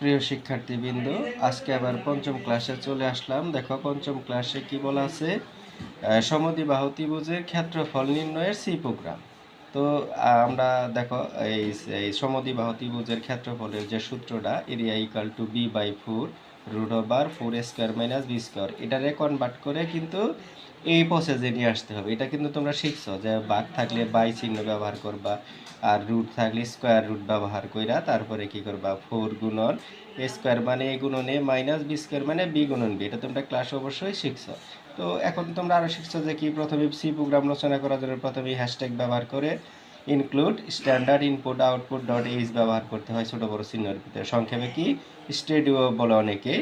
প্রিয় শিক্ষার্থীবৃন্দ, আজকে আবার পঞ্চম ক্লাসে চলে আসলাম। দেখো, পঞ্চম ক্লাসে কি বলা আছে? সমদি সমদ্বিবাহু ত্রিভুজের ক্ষেত্রফল নির্ণয়ের সি প্রোগ্রাম। তো, আমরা দেখো, এই সমদি সমদ্বিবাহু ত্রিভুজের ক্ষেত্রফলের যে সূত্রটা area equal to B by four root over four square minus B square. এটারে কনভার্ট করে কিন্তু এই প্রসেসে নিয়ে আসতে হবে। এটা কিন্তু তোমরা শিখছো যে বাঘ থাকলে বাই চিহ্ন ব্যবহার করবা আর রুট থাকলে স্কোয়ার রুট ব্যবহার কইরা তারপরে কি করবা? ফোর গুণন স্কোয়ার মানে এ গুণন মাইনাস বি স্কোয়ার মানে বি গুণন বি এটা তোমরা ক্লাস অবশ্যই শিখছো। তো এখন তোমরা আরও শিখছো যে কি প্রথমে সি প্রোগ্রাম রচনা করার জন্য প্রথমে হ্যাশট্যাগ ব্যবহার করে include standard input output dot H ব্যবহার করতে হয় ছোটো বড়ো চিহ্নের ভিতরে। সংক্ষেপে কি? স্টেডিও বলে অনেকে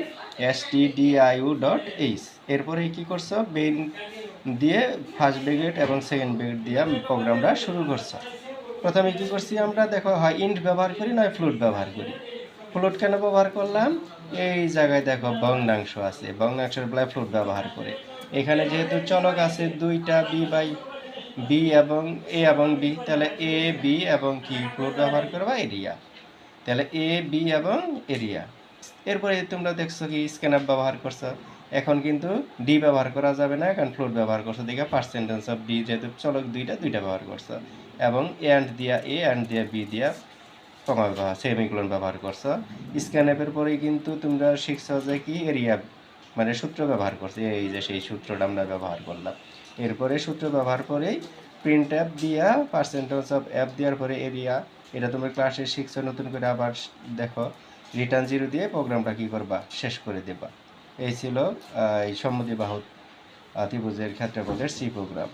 S T D I U dot H এরপরে কি করছ? বেন দিয়ে ফার্স্ট ব্রিগেড এবং সেকেন্ড ব্রিগেড দিয়ে প্রোগ্রামটা শুরু করছ। প্রথমে কি করছি আমরা? দেখো, হয় ইন্ট ব্যবহার করি, নয় ফ্লুট ব্যবহার করি। ফ্লুট কেন ব্যবহার করলাম? এই জায়গায় দেখো, ভগ্নাংশ আছে। ভগ্নাংশের বেলায় ফ্লুট ব্যবহার করে। এখানে যেহেতু চলক আছে, দুইটা বি বাই বি এবং এ এবং বি তাহলে এ বি এবং কি ফ্লুট ব্যবহার করবা এরিয়া তাহলে এ বি এবং এরিয়া এরপরে তোমরা দেখছ কি স্ক্যানার ব্যবহার করছ। এখন কিন্তু ডি ব্যবহার করা যাবে না, কারণ ফ্লোট ব্যবহার করছ দেখে পার্সেন্টেজ অফ ডি যেহেতু চলক দুইটা দুইটা ব্যবহার করছ। এবং অ্যান্ড দিয়া এ অ্যান্ড দিয়া বি দিয়া কমা ব্যবহার সেমিক্লোন ব্যবহার করছ। স্ক্যান অ্যাপের পরেই কিন্তু তোমরা শিখছো যে কি এরিয়া মানে সূত্র ব্যবহার করছি, এই যে সেই সূত্রটা আমরা ব্যবহার করলাম। এরপরে সূত্র ব্যবহার করেই প্রিন্ট অ্যাপ দিয়া পার্সেন্টেজ অফ অ্যাপ দেওয়ার পরে এরিয়া এটা তোমরা ক্লাসে শিখছো, নতুন করে আবার দেখো রিটার্ন জিরো দিয়ে প্রোগ্রামটা কি করবা? শেষ করে দেবা। এই ছিল এই সম্মতি বাহু ত্রিভুজের ক্ষেত্রফলের সি প্রোগ্রাম